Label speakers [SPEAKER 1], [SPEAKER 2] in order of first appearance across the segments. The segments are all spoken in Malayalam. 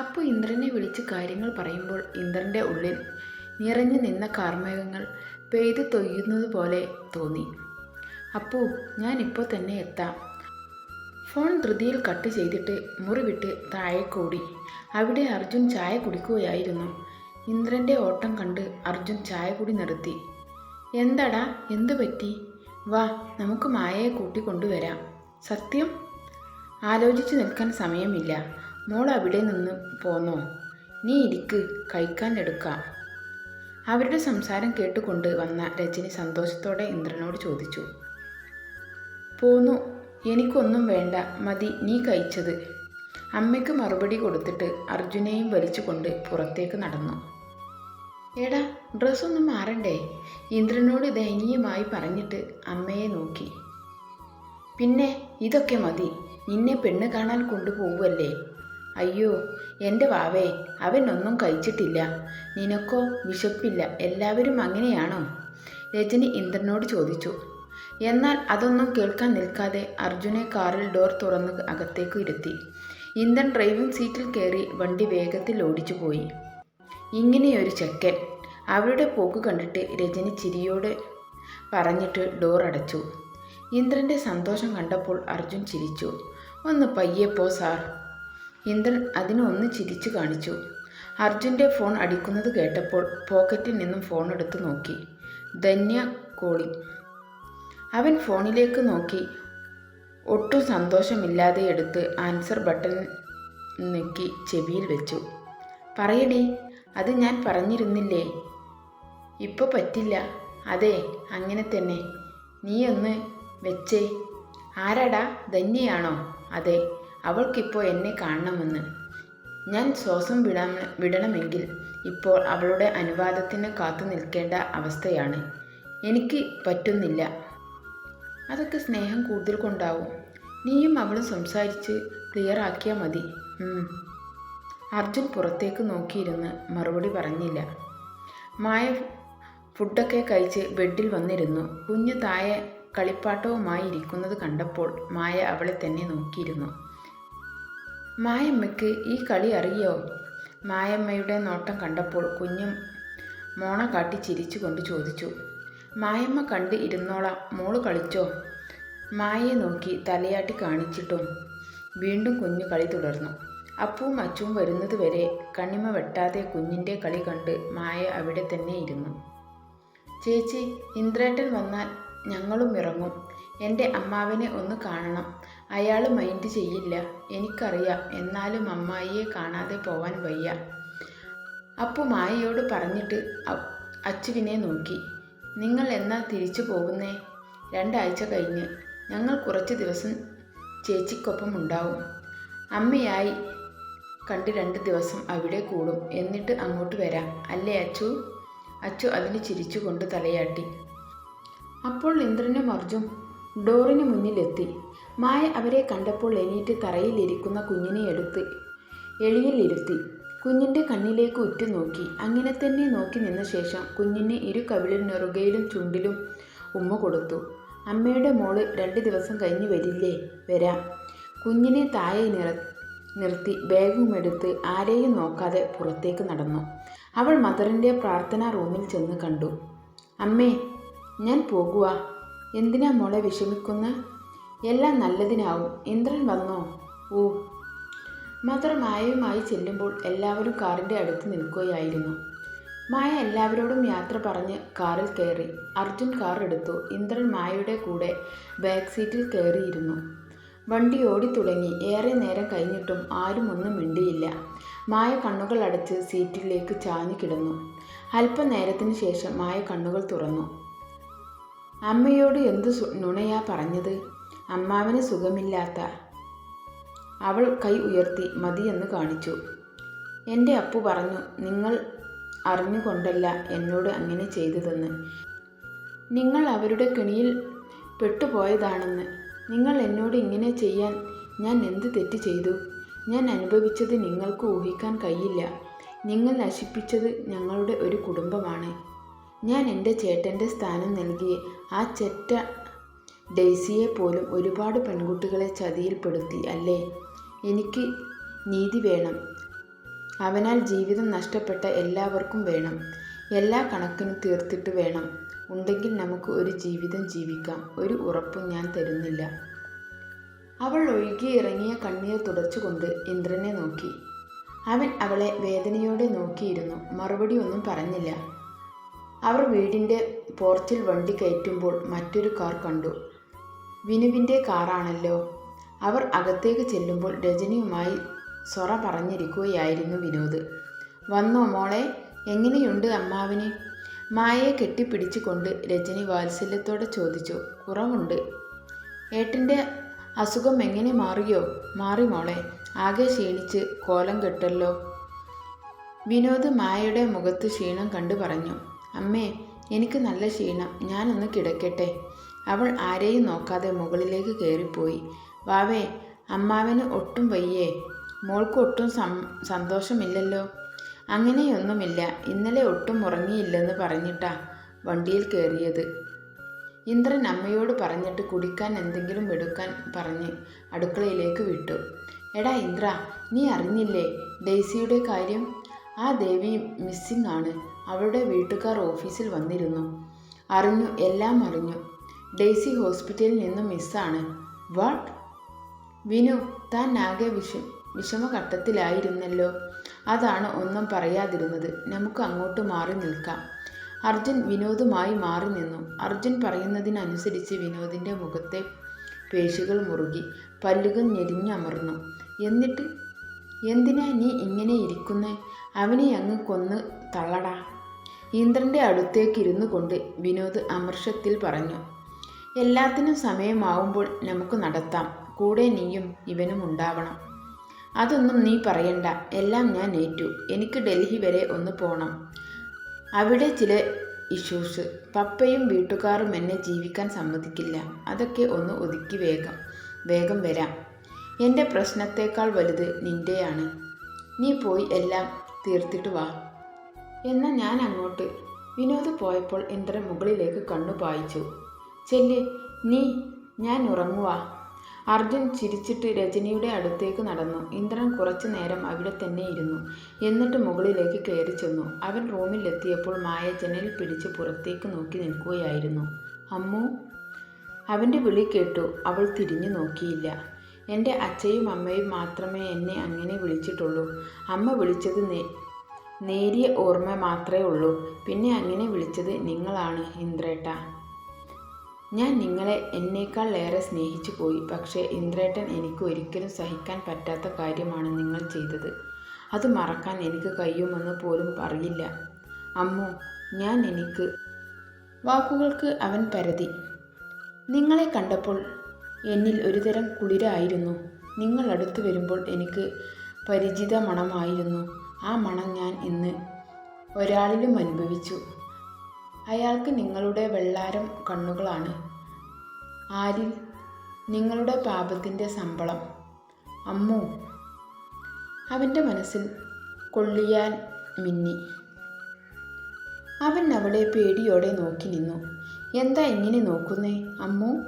[SPEAKER 1] അപ്പോൾ ഇന്ദ്രനെ വിളിച്ച് കാര്യങ്ങൾ പറയുമ്പോൾ ഇന്ദ്രന്റെ ഉള്ളിൽ നിറഞ്ഞു നിന്ന കാർമേഘങ്ങൾ പെയ്തു തൊയ്യുന്നത് പോലെ തോന്നി. അപ്പോ ഞാൻ ഇപ്പോൾ തന്നെ എത്താം. ഫോൺ ധൃതിയിൽ കട്ട് ചെയ്തിട്ട് മുറിവിട്ട് വിട്ട് താഴെ അവിടെ അർജുൻ ചായ കുടിക്കുകയായിരുന്നു. ഇന്ദ്രന്റെ ഓട്ടം കണ്ട് അർജുൻ ചായ കൂടി നിർത്തി. എന്താടാ എന്തു പറ്റി? വാ നമുക്ക് മായയെ കൂട്ടിക്കൊണ്ടുവരാം സത്യം? ആലോചിച്ച് നിൽക്കാൻ സമയമില്ല. മോൾ അവിടെ നിന്ന് പോന്നോ? നീ ഇരിക്ക് കഴിക്കാൻ എടുക്കാം. അവരുടെ സംസാരം കേട്ടുകൊണ്ട് വന്ന രജനി സന്തോഷത്തോടെ ഇന്ദ്രനോട് ചോദിച്ചു. പോന്നു എനിക്കൊന്നും വേണ്ട മതി നീ കഴിച്ചത്. അമ്മയ്ക്ക് മറുപടി കൊടുത്തിട്ട് അർജുനെയും വലിച്ചുകൊണ്ട് പുറത്തേക്ക് നടന്നു. എടാ ഡ്രസ്സൊന്നും മാറണ്ടേ? ഇന്ദ്രനോട് ദയനീയമായി പറഞ്ഞിട്ട് അമ്മയെ നോക്കി. പിന്നെ ഇതൊക്കെ മതി. നിന്നെ പെണ്ണ് കാണാൻ കൊണ്ടുപോവുമല്ലേ അയ്യോ എന്റെ വാവേ അവൻ ഒന്നും കഴിച്ചിട്ടില്ല. നിനക്കോ വിശപ്പില്ല എല്ലാവരും അങ്ങനെയാണോ? രജനി ഇന്ദ്രനോട് ചോദിച്ചു. എന്നാൽ അതൊന്നും കേൾക്കാൻ നിൽക്കാതെ അർജുനെ കാറിൽ ഡോർ തുറന്ന് അകത്തേക്ക് ഇരുത്തി. ഇന്ദ്രൻ ഡ്രൈവിംഗ് സീറ്റിൽ കയറി വണ്ടി വേഗത്തിൽ ഓടിച്ചു പോയി. ഇങ്ങനെയൊരു ചെക്കൻ. അവരുടെ പോക്ക് കണ്ടിട്ട് രജനി ചിരിയോടെ പറഞ്ഞിട്ട് ഡോർ അടച്ചു. ഇന്ദ്രന്റെ സന്തോഷം കണ്ടപ്പോൾ അർജുൻ ചിരിച്ചു. ഒന്ന് പയ്യെ പോ സാർ. ഇന്ദ്രൻ അതിനൊന്ന് ചിരിച്ചു കാണിച്ചു. അർജുന്റെ ഫോൺ അടിക്കുന്നത് കേട്ടപ്പോൾ പോക്കറ്റിൽ നിന്നും ഫോൺ എടുത്ത് നോക്കി. ധന്യ കോളിംഗ് അവൻ ഫോണിലേക്ക് നോക്കി. ഒട്ടും സന്തോഷമില്ലാതെ എടുത്ത് ആൻസർ ബട്ടൺ നെക്കി ചെവിയിൽ വെച്ചു. പറയടേ അത് ഞാൻ പറഞ്ഞിരുന്നില്ലേ? ഇപ്പോൾ പറ്റില്ല. അതെ അങ്ങനെ തന്നെ. നീ ഒന്ന് വെച്ചേ. ആരാടാ? ധന്യയാണോ? അതെ. അവൾക്കിപ്പോൾ എന്നെ കാണണമെന്ന്. ഞാൻ ശ്വാസം വിടാം വിടണമെങ്കിൽ ഇപ്പോൾ അവളുടെ അനുവാദത്തിന് കാത്തു നിൽക്കേണ്ട അവസ്ഥയാണ്. എനിക്ക് പറ്റുന്നില്ല. അതൊക്കെ സ്നേഹം കൂടുതൽ കൊണ്ടാവും. നീയും അവളും സംസാരിച്ച് ക്ലിയറാക്കിയാൽ മതി. അർജുൻ പുറത്തേക്ക് നോക്കിയിരുന്ന് മറുപടി പറഞ്ഞില്ല. മായ ഫുഡൊക്കെ കഴിച്ച് ബെഡിൽ വന്നിരുന്നു. കുഞ്ഞു തായ കളിപ്പാട്ടവുമായി ഇരിക്കുന്നത് കണ്ടപ്പോൾ മായ അവളെ തന്നെ നോക്കിയിരുന്നു. മായമ്മയ്ക്ക് ഈ കളി അറിയോ? മായമ്മയുടെ നോട്ടം കണ്ടപ്പോൾ കുഞ്ഞും മോണ കാട്ടി ചിരിച്ചുകൊണ്ട് ചോദിച്ചു. മായമ്മ കണ്ട് ഇരുന്നോളാം മോൾ കളിച്ചോ? മായയെ നോക്കി തലയാട്ടി കാണിച്ചിട്ടും വീണ്ടും കുഞ്ഞു കളി തുടർന്നു. അപ്പവും അച്ചുവും വരുന്നത് വരെ കണ്ണിമ വെട്ടാതെ കുഞ്ഞിന്റെ കളി കണ്ട് മായ അവിടെ തന്നെ ഇരുന്നു. ചേച്ചി ഇന്ദ്രേട്ടൻ വന്നാൽ ഞങ്ങളും ഇറങ്ങും. എന്റെ അമ്മാവിനെ ഒന്ന് കാണണം. അയാൾ മൈൻഡ് ചെയ്യില്ല. എനിക്കറിയാം. എന്നാലും അമ്മായിയെ കാണാതെ പോവാൻ വയ്യ. അപ്പു മായയോട് പറഞ്ഞിട്ട് അച്ചുവിനെ നോക്കി. നിങ്ങൾ എന്നാ തിരിച്ചു പോകുന്നേ? രണ്ടാഴ്ച കഴിഞ്ഞ്. ഞങ്ങൾ കുറച്ച് ദിവസം ചേച്ചിക്കൊപ്പം ഉണ്ടാവും. അമ്മയായി കണ്ട് രണ്ട് ദിവസം അവിടെ കൂടും. എന്നിട്ട് അങ്ങോട്ട് വരാം. അല്ലേ അച്ചു? അച്ചു അതിന് ചിരിച്ചുകൊണ്ട് തലയാട്ടി. അപ്പോൾ ഇന്ദ്രനും അർജുൻ ഡോറിന് മുന്നിലെത്തി. മായ അവരെ കണ്ടപ്പോൾ എണീറ്റ് തറയിലിരിക്കുന്ന കുഞ്ഞിനെ എടുത്ത് എളിയിലിരുത്തി. കുഞ്ഞിന്റെ കണ്ണിലേക്ക് ഉറ്റുനോക്കി. അങ്ങനെ തന്നെ നോക്കി നിന്ന ശേഷം കുഞ്ഞിനെ ഇരു കവിളിൽ നെറുകയിലും ചുണ്ടിലും ഉമ്മ കൊടുത്തു. അമ്മയുടെ മോൾ രണ്ട് ദിവസം കഴിഞ്ഞ് വരില്ലേ? വരാം. കുഞ്ഞിനെ താഴെ നിറ നിർത്തി ബാഗും എടുത്ത് ആരെയും നോക്കാതെ പുറത്തേക്ക് നടന്നു. അവൾ മദറിന്റെ പ്രാർത്ഥനാ റൂമിൽ ചെന്ന് കണ്ടു. അമ്മേ ഞാൻ പോകുക എന്തിനാ മോളെ വിഷമിക്കുന്ന? എല്ലാം നല്ലതിനാവും. ഇന്ദ്രൻ വന്നോ? ഓ മദർ മായയുമായി ചെല്ലുമ്പോൾ എല്ലാവരും കാറിന്റെ അടുത്ത് നിൽക്കുകയായിരുന്നു. മായ എല്ലാവരോടും യാത്ര പറഞ്ഞ് കാറിൽ കയറി. അർജുൻ കാർ എടുത്തു. ഇന്ദ്രൻ മായയുടെ കൂടെ ബാക്ക് സീറ്റിൽ കയറിയിരുന്നു. വണ്ടി ഓടിത്തുടങ്ങി ഏറെ നേരം കഴിഞ്ഞിട്ടും ആരും ഒന്നും മിണ്ടിയില്ല. മായ കണ്ണുകൾ അടച്ച് സീറ്റിലേക്ക് ചാഞ്ഞു കിടന്നു. അല്പനേരത്തിന് ശേഷം മായ കണ്ണുകൾ തുറന്നു. അമ്മയോട് എന്ത് നുണയാ പറഞ്ഞത്? അമ്മാവന് സുഖമില്ലാത്ത. അവൾ കൈ ഉയർത്തി മതിയെന്ന് കാണിച്ചു. എന്റെ അപ്പു പറഞ്ഞു നിങ്ങൾ അറിഞ്ഞുകൊണ്ടല്ല എന്നോട് അങ്ങനെ ചെയ്തതെന്ന്. നിങ്ങൾ അവരുടെ കെണിയിൽ പെട്ടുപോയതാണെന്ന്. നിങ്ങൾ എന്നോട് ഇങ്ങനെ ചെയ്യാൻ ഞാൻ എന്ത് തെറ്റ് ചെയ്തു? ഞാൻ അനുഭവിച്ചത് നിങ്ങൾക്ക് ഊഹിക്കാൻ കഴിയില്ല. നിങ്ങൾ നശിപ്പിച്ചത് ഞങ്ങളുടെ ഒരു കുടുംബമാണ്. ഞാൻ എന്റെ ചേട്ടന്റെ സ്ഥാനം നൽകി. ആ ചെറ്റ ഡെയ്സിയെ പോലും ഒരുപാട് പെൺകുട്ടികളെ ചതിയിൽപ്പെടുത്തി അല്ലേ? എനിക്ക് നീതി വേണം. അവനാൽ ജീവിതം നഷ്ടപ്പെട്ട എല്ലാവർക്കും വേണം. എല്ലാ കണക്കിനും തീർത്തിട്ട് വേണം. ഉണ്ടെങ്കിൽ നമുക്ക് ഒരു ജീവിതം ജീവിക്കാം. ഒരു ഉറപ്പും ഞാൻ തരുന്നില്ല. അവൾ ഒഴുകി ഇറങ്ങിയ കണ്ണീർ തുടച്ചുകൊണ്ട് ഇന്ദ്രനെ നോക്കി. അവൻ അവളെ വേദനയോടെ നോക്കിയിരുന്നു. മറുപടി ഒന്നും പറഞ്ഞില്ല. അവർ വീടിന്റെ പോർച്ചിൽ വണ്ടി കയറ്റുമ്പോൾ മറ്റൊരു കാർ കണ്ടു. വിനുവിന്റെ കാറാണല്ലോ. അവർ അകത്തേക്ക് ചെല്ലുമ്പോൾ രജനിയുമായി സൊറ പറഞ്ഞിരിക്കുകയായിരുന്നു വിനോദ്. വന്നോ മോളെ എങ്ങനെയുണ്ട് അമ്മാവിന്? മായയെ കെട്ടിപ്പിടിച്ചുകൊണ്ട് രജനി വാത്സല്യത്തോടെ ചോദിച്ചു. കുറവുണ്ട്. ഏട്ടന്റെ അസുഖം എങ്ങനെ മാറിയോ? മാറി മോളെ ആകെ ക്ഷീണിച്ച് കോലം കെട്ടല്ലോ. വിനോദ് മായയുടെ മുഖത്ത് ക്ഷീണം കണ്ടു പറഞ്ഞു. അമ്മേ എനിക്ക് നല്ല ക്ഷീണം. ഞാനൊന്ന് കിടക്കട്ടെ. അവൾ ആരെയും നോക്കാതെ മുകളിലേക്ക് കയറിപ്പോയി. വാവേ അമ്മാവന് ഒട്ടും വയ്യേ. മോൾക്ക് ഒട്ടും സന്തോഷമില്ലല്ലോ. അങ്ങനെയൊന്നുമില്ല. ഇന്നലെ ഒട്ടും ഉറങ്ങിയില്ലെന്ന് പറഞ്ഞിട്ടാ വണ്ടിയിൽ കയറിയത്. ഇന്ദ്രൻ അമ്മയോട് പറഞ്ഞിട്ട് കുടിക്കാൻ എന്തെങ്കിലും എടുക്കാൻ പറഞ്ഞ് അടുക്കളയിലേക്ക് വിട്ടു. എടാ ഇന്ദ്ര നീ അറിഞ്ഞില്ലേ ഡെയ്സിയുടെ കാര്യം? ആ ദേവി മിസ്സിംഗ് ആണ്. അവളുടെ വീട്ടുകാർ ഓഫീസിൽ വന്നിരുന്നു. അറിഞ്ഞു എല്ലാം അറിഞ്ഞു. ഡെയ്സി ഹോസ്പിറ്റലിൽ നിന്നും മിസ്സാണ്. വാട്ട്? വിനു താൻ ആകെ വിഷ വിഷമഘട്ടത്തിലായിരുന്നല്ലോ. അതാണ് ഒന്നും പറയാതിരുന്നത്. നമുക്ക് അങ്ങോട്ട് മാറി നിൽക്കാം. അർജുൻ വിനോദുമായി മാറി നിന്നു. അർജുൻ പറയുന്നതിനനുസരിച്ച് വിനോദിന്റെ മുഖത്തെ പേശികൾ മുറുകി പല്ലുകൾ ഞെരിഞ്ഞമർന്നു. എന്നിട്ട്? എന്തിനാ നീ ഇങ്ങനെ ഇരിക്കുന്നേ? അവനെ അങ്ങ് കൊന്ന് തള്ളടാ. ഇന്ദ്രന്റെ അടുത്തേക്ക് ഇരുന്നു കൊണ്ട് വിനോദ് അമർഷത്തിൽ പറഞ്ഞു എല്ലാത്തിനും സമയമാവുമ്പോൾ നമുക്ക് നടത്താം. കൂടെ നീയും ഇവനും ഉണ്ടാവണം. അതൊന്നും നീ പറയണ്ട. എല്ലാം ഞാൻ ഏറ്റു. എനിക്ക് ഡൽഹി വരെ ഒന്ന് പോകണം അവിടെ ചില ഇഷ്യൂസ്. പപ്പയും വീട്ടുകാരും എന്നെ ജീവിക്കാൻ സമ്മതിക്കില്ല. അതൊക്കെ ഒന്ന് ഒതുക്കി വേഗം വേഗം വരാം. എന്റെ പ്രശ്നത്തേക്കാൾ വലുത് നിന്റെയാണ് നീ പോയി എല്ലാം തീർത്തിട്ട് വാ. എന്നാൽ ഞാൻ അങ്ങോട്ട് വിനോദ് പോയപ്പോൾ ഇന്ദ്രൻ മുകളിലേക്ക് കണ്ണു പായിച്ചു. ചെല്ല് നീ ഞാൻ ഉറങ്ങുവാ. അർജുൻ ചിരിച്ചിട്ട് രജനിയുടെ അടുത്തേക്ക് നടന്നു. ഇന്ദ്രൻ കുറച്ചു നേരം അവിടെ തന്നെ ഇരുന്നു. എന്നിട്ട് മുകളിലേക്ക് കയറി ചെന്നു. അവൻ റൂമിലെത്തിയപ്പോൾ മായ ജനൽ പിടിച്ച് പുറത്തേക്ക് നോക്കി നിൽക്കുകയായിരുന്നു. അമ്മു അവന്റെ വിളി കേട്ടു. അവൾ തിരിഞ്ഞു നോക്കിയില്ല. എന്റെ അച്ഛയും അമ്മയും മാത്രമേ എന്നെ അങ്ങനെ വിളിച്ചിട്ടുള്ളൂ. അമ്മ വിളിച്ചത് നേരിയ ഓർമ്മ മാത്രമേ ഉള്ളൂ. പിന്നെ അങ്ങനെ വിളിച്ചത് നിങ്ങളാണ് ഇന്ദ്രേട്ട. ഞാൻ നിങ്ങളെ എന്നേക്കാൾ ഏറെ സ്നേഹിച്ചു പോയി. പക്ഷേ ഇന്ദ്രേട്ടൻ എനിക്ക് ഒരിക്കലും സഹിക്കാൻ പറ്റാത്ത കാര്യമാണ് നിങ്ങൾ ചെയ്തത്. അത് മറക്കാൻ എനിക്ക് കഴിയുമെന്ന് പോലും അറിയില്ല. അമ്മു ഞാൻ എനിക്ക് വാക്കുകൾക്ക് അവൻ പരതി നിങ്ങളെ കണ്ടപ്പോൾ എന്നിൽ ഒരുതരം കുളിരായിരുന്നു. നിങ്ങൾ അടുത്ത് വരുമ്പോൾ എനിക്ക് പരിചിത മണമായിരുന്നു ആ മണം ഞാൻ ഇന്ന് ഒരാളിലും അനുഭവിച്ചു. അയാൾക്ക് നിങ്ങളുടെ വെള്ളാരം കണ്ണുകളാണ്. ആരിൽ? നിങ്ങളുടെ പാപത്തിന്റെ ശമ്പളം. അമ്മു. അവന്റെ മനസ്സിൽ കൊള്ളിയാൻ മിന്നി. അവൻ അവളെ പേടിയോടെ നോക്കി നിന്നു. എന്താ ഇങ്ങനെ നോക്കുന്നേ അമ്മു?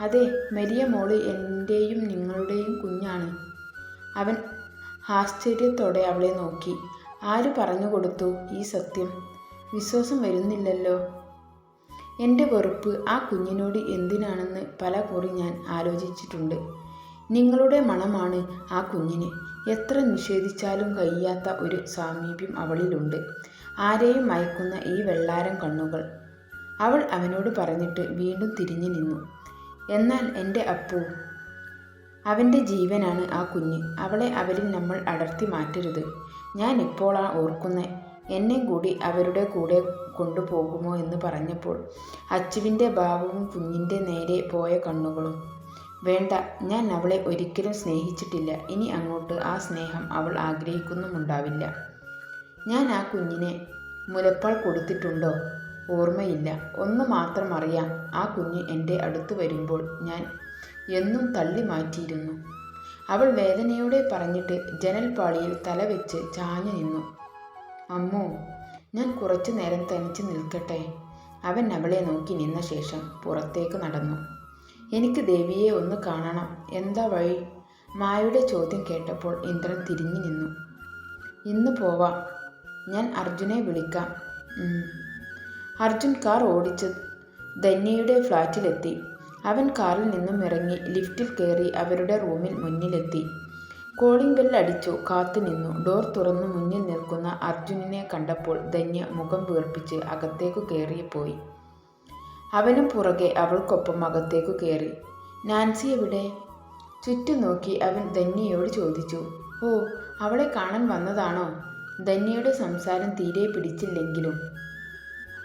[SPEAKER 1] അതെ മരിയ മോൾ എന്റെയും നിങ്ങളുടെയും കുഞ്ഞാണ്. അവൻ ആശ്ചര്യത്തോടെ അവളെ നോക്കി. ആര് പറഞ്ഞു കൊടുത്തു ഈ സത്യം? വിശ്വാസം വരുന്നില്ലല്ലോ. എന്റെ വെറുപ്പ് ആ കുഞ്ഞിനോട് എന്തിനാണെന്ന് പല കുറി ഞാൻ ആലോചിച്ചിട്ടുണ്ട്. നിങ്ങളുടെ മണമാണ് ആ കുഞ്ഞിന്. എത്ര നിഷേധിച്ചാലും കഴിയാത്ത ഒരു സാമീപ്യം അവളിലുണ്ട്. ആരെയും മയക്കുന്ന ഈ വെള്ളാരം കണ്ണുകൾ. അവൾ അവനോട് പറഞ്ഞിട്ട് വീണ്ടും തിരിഞ്ഞു നിന്നു. എന്നാൽ എന്റെ അപ്പു അവന്റെ ജീവനാണ് ആ കുഞ്ഞ്. അവളെ അവരിൽ നമ്മൾ അടർത്തി മാറ്റരുത്. ഞാൻ ഇപ്പോഴാ ഓർക്കുന്നത് എന്നെ കൂടി അവരുടെ കൂടെ കൊണ്ടുപോകുമോ എന്ന് പറഞ്ഞപ്പോൾ അച്ചുവിന്റെ ഭാവവും കുഞ്ഞിന്റെ നേരെ പോയ കണ്ണുകളും. വേണ്ട ഞാൻ അവളെ ഒരിക്കലും സ്നേഹിച്ചിട്ടില്ല. ഇനി അങ്ങോട്ട് ആ സ്നേഹം അവൾ ആഗ്രഹിക്കുന്നുമുണ്ടാവില്ല. ഞാൻ ആ കുഞ്ഞിനെ മുലപ്പാൽ കൊടുത്തിട്ടുണ്ടോ? ഓർമ്മയില്ല. ഒന്ന് മാത്രം അറിയാം. ആ കുഞ്ഞ് എന്റെ അടുത്ത് വരുമ്പോൾ ഞാൻ എന്നും തള്ളി മാറ്റിയിരുന്നു. അവൾ വേദനയോടെ പറഞ്ഞിട്ട് ജനൽപ്പാളിയിൽ തലവെച്ച് ചാഞ്ഞു നിന്നു. അമ്മോ ഞാൻ കുറച്ചു നേരം തനിച്ച് നിൽക്കട്ടെ. അവൻ അവളെ നോക്കി നിന്ന ശേഷം പുറത്തേക്ക് നടന്നു. എനിക്ക് ദേവിയെ ഒന്ന് കാണണം. എന്താ വഴി? മായയുടെ ചോദ്യം കേട്ടപ്പോൾ ഇന്ദ്രൻ തിരിഞ്ഞു നിന്നു. ഇന്ന് പോവാം. ഞാൻ അർജുനെ വിളിക്കാം. അർജുൻ കാർ ഓടിച്ച് ധന്യയുടെ ഫ്ലാറ്റിലെത്തി അവൻ കാറിൽ നിന്നും ഇറങ്ങി ലിഫ്റ്റിൽ കയറി അവരുടെ റൂമിൽ മുന്നിലെത്തി. കോളിംഗ് ബെൽ അടിച്ചു കാത്തു നിന്നു. ഡോർ തുറന്നു മുന്നിൽ നിൽക്കുന്ന അർജുനനെ കണ്ടപ്പോൾ ധന്യ മുഖം വീർപ്പിച്ച് അകത്തേക്കു കയറിപ്പോയി അവനും പുറകെ അവൾക്കൊപ്പം അകത്തേക്കു കയറി. നാൻസി എവിടെ ചുറ്റും നോക്കി അവൻ ധന്യയോട് ചോദിച്ചു. ഓ അവളെ കാണാൻ വന്നതാണോ? ധന്യയുടെ സംസാരം തീരെ പിടിച്ചില്ലെങ്കിലും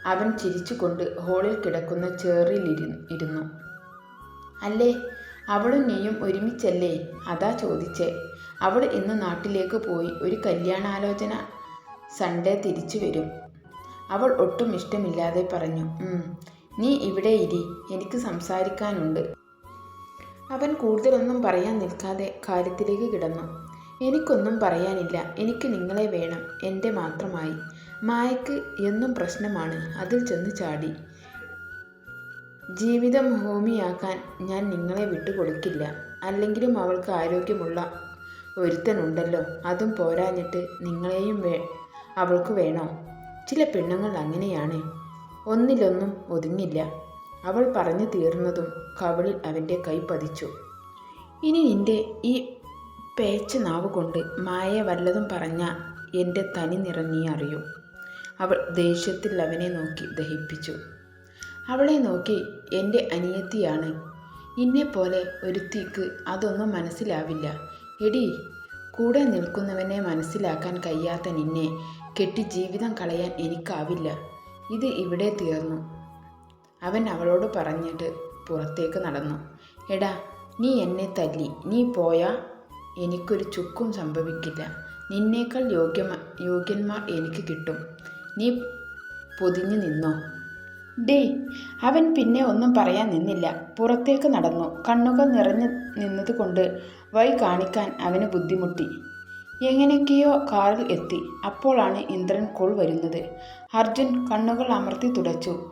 [SPEAKER 1] അവൻ ചിരിച്ചുകൊണ്ട് ഹോളിൽ കിടക്കുന്ന ചേറിലിരുന്നു ഇരുന്നു. അല്ലേ? അവളും നീയും ഒരുമിച്ചല്ലേ? അതാ ചോദിച്ചേ. അവൾ ഇന്ന് നാട്ടിലേക്ക് പോയി ഒരു കല്യാണാലോചന സൺഡേ തിരിച്ചു വരും. അവൾ ഒട്ടും ഇഷ്ടമില്ലാതെ പറഞ്ഞു നീ ഇവിടെ ഇരി എനിക്ക് സംസാരിക്കാനുണ്ട്. അവൻ കൂടുതലൊന്നും പറയാൻ നിൽക്കാതെ കാര്യത്തിലേക്ക് കിടന്നു. എനിക്കൊന്നും പറയാനില്ല എനിക്ക് നിങ്ങളെ വേണം എന്റെ മാത്രമായി. മായക്ക് എന്നും പ്രശ്നമാണ് അതിൽ ചെന്ന് ചാടി. ജീവിതം ഹോമിയാക്കാൻ ഞാൻ നിങ്ങളെ വിട്ടുകൊടുക്കില്ല. അല്ലെങ്കിലും അവൾക്ക് ആരോഗ്യമുള്ള ഒരുത്തനുണ്ടല്ലോ. അതും പോരാഞ്ഞിട്ട് നിങ്ങളെയും വേ അവൾക്ക് വേണോ? ചില പെണ്ണുങ്ങൾ അങ്ങനെയാണ്. ഒന്നിലൊന്നും ഒതുങ്ങില്ല. അവൾ പറഞ്ഞു തീർന്നതും കവളിൽ അവന്റെ കൈ പതിച്ചു. ഇനി നിന്റെ ഈ പേച്ച നാവ് കൊണ്ട് മായ വല്ലതും പറഞ്ഞ എന്റെ തനി നിറം നീ അറിയും. അവൾ ദേഷ്യത്തിൽ അവനെ നോക്കി ദഹിപ്പിച്ചു. അവളെ നോക്കി എന്റെ അനിയത്തിയാണ്. ഇന്നെപ്പോലെ ഒരുത്തിക്ക് അതൊന്നും മനസ്സിലാവില്ല. എടി കൂടെ നിൽക്കുന്നവനെ മനസ്സിലാക്കാൻ കഴിയാത്ത നിന്നെ കെട്ടി ജീവിതം കളയാൻ എനിക്കാവില്ല. ഇത് ഇവിടെ തീർന്നു. അവൻ അവളോട് പറഞ്ഞിട്ട് പുറത്തേക്ക് നടന്നു. എടാ നീ എന്നെ തല്ലി. നീ പോയാ എനിക്കൊരു ചുക്കും സംഭവിക്കില്ല. നിന്നേക്കാൾ യോഗ്യമ യോഗ്യന്മാർ എനിക്ക് കിട്ടും. നീ പൊതിഞ്ഞു നിന്നോ? ഡേ അവൻ പിന്നെ ഒന്നും പറയാൻ നിന്നില്ല. പുറത്തേക്ക് നടന്നു. കണ്ണുകൾ നിറഞ്ഞു നിന്നതുകൊണ്ട് വഴി കാണിക്കാൻ അവന് ബുദ്ധിമുട്ടി. എങ്ങനെയൊക്കെയോ കാറിൽ എത്തി. അപ്പോഴാണ് ഇന്ദ്രൻ കോൾ വരുന്നത്. അർജുൻ കണ്ണുകൾ അമർത്തി തുടച്ചു.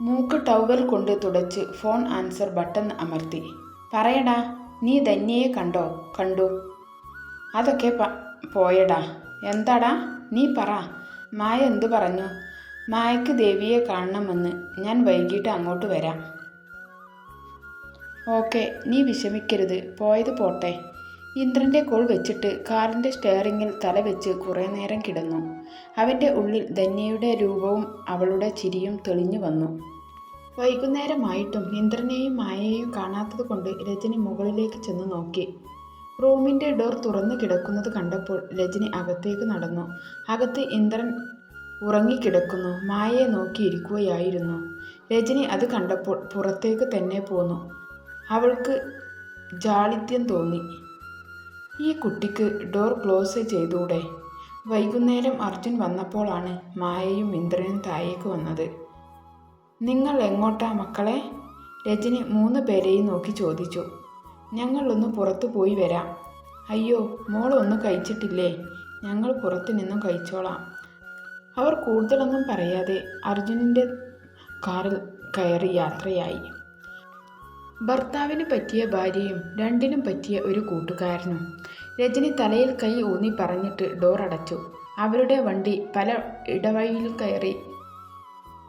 [SPEAKER 1] മൂക്ക് ടൗവൽ കൊണ്ട് തുടച്ച് ഫോൺ ആൻസർ ബട്ടൺ അമർത്തി. പറയടാ നീ ധന്യയെ കണ്ടോ? കണ്ടു. അതൊക്കെ പോയടാ. എന്താടാ? നീ പറ. മായ എന്തു പറഞ്ഞു? മായക്ക് ദേവിയെ കാണണമെന്ന് ഞാൻ വൈകിട്ട് അങ്ങോട്ട് വരാം. ഓക്കെ നീ വിഷമിക്കരുത്. പോയത് പോട്ടെ. ഇന്ദ്രന്റെ കോൾ വെച്ചിട്ട് കാറിന്റെ സ്റ്റെയറിങ്ങിൽ തല വെച്ച് കുറേ നേരം കിടന്നു. അവന്റെ ഉള്ളിൽ ധന്യയുടെ രൂപവും അവളുടെ ചിരിയും തെളിഞ്ഞു വന്നു. വൈകുന്നേരമായിട്ടും ഇന്ദ്രനെയും മായയെയും കാണാത്തത് കൊണ്ട് രജനി മുകളിലേക്ക് ചെന്ന് നോക്കി. റൂമിന്റെ ഡോർ തുറന്നു കിടക്കുന്നത് കണ്ടപ്പോൾ രജനി അകത്തേക്ക് നടന്നു. അകത്ത് ഇന്ദ്രൻ ഉറങ്ങിക്കിടക്കുന്നു. മായയെ നോക്കിയിരിക്കുകയായിരുന്നു രജനി അത് കണ്ടപ്പോൾ പുറത്തേക്ക് തന്നെ പോന്നു. അവൾക്ക് ജാളിത്യം തോന്നി. ഈ കുട്ടിക്ക് ഡോർ ക്ലോസ് ചെയ്തൂടെ? വൈകുന്നേരം അർജുൻ വന്നപ്പോഴാണ് മായയും ഇന്ദ്രനും താഴേക്ക് വന്നത്. നിങ്ങൾ എങ്ങോട്ടാ മക്കളെ? രജനി മൂന്ന് പേരെയും നോക്കി ചോദിച്ചു. ഞങ്ങളൊന്ന് പുറത്തു പോയി വരാം. അയ്യോ മോളൊന്നും കഴിച്ചിട്ടില്ലേ? ഞങ്ങൾ പുറത്തു നിന്നും കഴിച്ചോളാം. അവർ കൂടുതലൊന്നും പറയാതെ അർജുനന്റെ കാറിൽ കയറി യാത്രയായി. ഭർത്താവിന് പറ്റിയ ഭാര്യയും രണ്ടിനും പറ്റിയ ഒരു കൂട്ടുകാരനും രജനി തലയിൽ കൈ ഊന്നി പറഞ്ഞിട്ട് ഡോർ അടച്ചു. അവരുടെ വണ്ടി പല ഇടവഴിയിൽ കയറി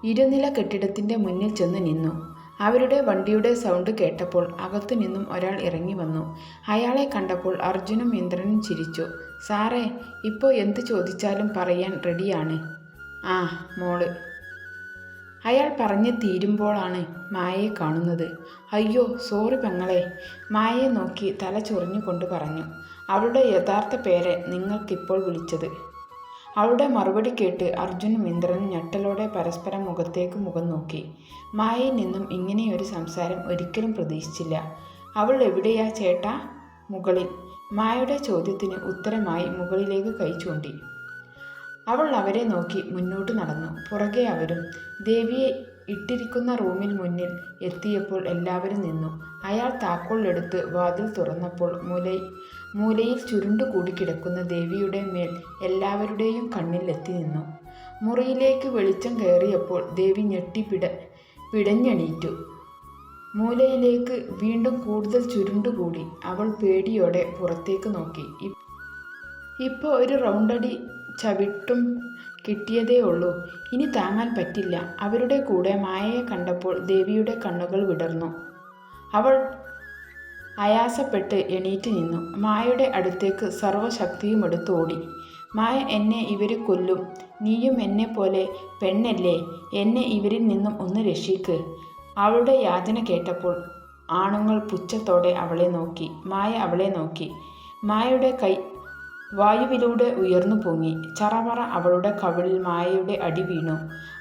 [SPEAKER 1] ഇരുനില കെട്ടിടത്തിന്റെ മുന്നിൽ ചെന്ന് നിന്നു. അവരുടെ വണ്ടിയുടെ സൗണ്ട് കേട്ടപ്പോൾ അകത്തു നിന്നും ഒരാൾ ഇറങ്ങി വന്നു. അയാളെ കണ്ടപ്പോൾ അർജുനും ഇന്ദ്രനും ചിരിച്ചു. സാറേ ഇപ്പോൾ എന്ത് ചോദിച്ചാലും പറയാൻ റെഡിയാണ് ആ മോൾ. അയാൾ പറഞ്ഞ് തീരുമ്പോഴാണ് മായയെ കാണുന്നത്. അയ്യോ സോറി പെങ്ങളെ. മായയെ നോക്കി തല ചൊറിഞ്ഞുകൊണ്ട് പറഞ്ഞു. അവളുടെ യഥാർത്ഥ പേര് നിങ്ങൾക്കിപ്പോൾ വിളിച്ചത്. അവളുടെ മറുപടി കേട്ട് അർജുനും ഇന്ദ്രനും ഞെട്ടലോടെ പരസ്പരം മുഖത്തേക്ക് മുഖം നോക്കി. മായയിൽ നിന്നും ഇങ്ങനെയൊരു സംസാരം ഒരിക്കലും പ്രതീക്ഷിച്ചില്ല. അവൾ എവിടെയാ ചേട്ടാ? മുകളിൽ. മായയുടെ ചോദ്യത്തിന് ഉത്തരമായി മുകളിലേക്ക് കൈ ചൂണ്ടി. അവൾ അവരെ നോക്കി മുന്നോട്ട് നടന്നു. പുറകെ അവരും ദേവിയെ ഇട്ടിരിക്കുന്ന റൂമിൽ മുന്നിൽ എത്തിയപ്പോൾ എല്ലാവരും നിന്നു. അയാൾ താക്കോൽ വാതിൽ തുറന്നപ്പോൾ മൂല മൂലയിൽ ചുരുണ്ടുകൂടി കിടക്കുന്ന ദേവിയുടെ മേൽ എല്ലാവരുടെയും കണ്ണിൽ എത്തി നിന്നു. മുറിയിലേക്ക് വെളിച്ചം കയറിയപ്പോൾ ദേവി ഞെട്ടിപ്പിട പിടഞ്ഞണീറ്റു. മൂലയിലേക്ക് വീണ്ടും കൂടുതൽ ചുരുണ്ടുകൂടി അവൾ പേടിയോടെ പുറത്തേക്ക് നോക്കി. ഇപ്പോൾ ഒരു റൗണ്ടടി ചവിട്ടും കിട്ടിയതേ ഉള്ളൂ. ഇനി താങ്ങാൻ പറ്റില്ല. അവരുടെ കൂടെ മായയെ കണ്ടപ്പോൾ ദേവിയുടെ കണ്ണുകൾ വിടർന്നു. അവൾ അയാസപ്പെട്ട് എണീറ്റ് നിന്നു. മായയുടെ അടുത്തേക്ക് സർവശക്തിയും എടുത്ത് ഓടി. മായ എന്നെ ഇവർ കൊല്ലും. നീയും എന്നെ പോലെ പെണ്ണല്ലേ? എന്നെ ഇവരിൽ നിന്നും ഒന്ന് രക്ഷിക്ക്. അവളുടെ യാതന കേട്ടപ്പോൾ ആണുങ്ങൾ പുച്ഛത്തോടെ അവളെ നോക്കി. മായ അവളെ നോക്കി. മായയുടെ കൈ വായുവിലൂടെ ഉയർന്നു പൊങ്ങി. ചറവറ അവളുടെ കവിളിൽ മായയുടെ അടി വീണു.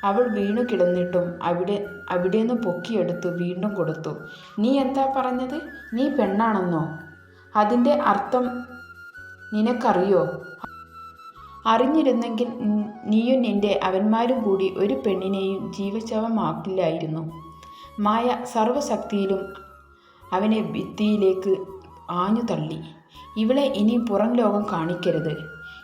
[SPEAKER 1] അവൾ വീണു കിടന്നിട്ടും അവിടെ അവിടേന്ന് പൊക്കിയെടുത്തു വീണ്ടും കൊടുത്തു. നീ എന്താ പറഞ്ഞത്? നീ പെണ്ണാണെന്നോ? അതിന്റെ അർത്ഥം നിനക്കറിയോ? അറിഞ്ഞിരുന്നെങ്കിൽ നീയും നിന്റെ അവന്മാരും കൂടി ഒരു പെണ്ണിനെയും ജീവശവമാക്കില്ലായിരുന്നു മായ സർവശക്തിയിലും അവനെ ഭിത്തിയിലേക്ക് ആഞ്ഞു തള്ളി ഇവളെ ഇനി പുറം ലോകം കാണിക്കരുത്.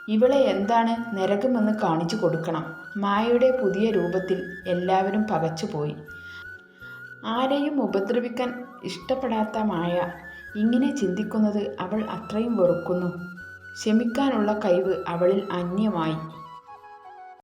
[SPEAKER 1] ഇവളെ എന്താണ് നരകമെന്ന് കാണിച്ചു കൊടുക്കണം. മായയുടെ പുതിയ രൂപത്തിൽ എല്ലാവരും പകച്ചുപോയി ആരെയും ഉപദ്രവിക്കാൻ ഇഷ്ടപ്പെടാത്ത മായ ഇങ്ങനെ ചിന്തിക്കുന്നത് അവൾ അത്രയും വെറുക്കുന്നു. ക്ഷമിക്കാനുള്ള കഴിവ് അവളിൽ അന്യമായി.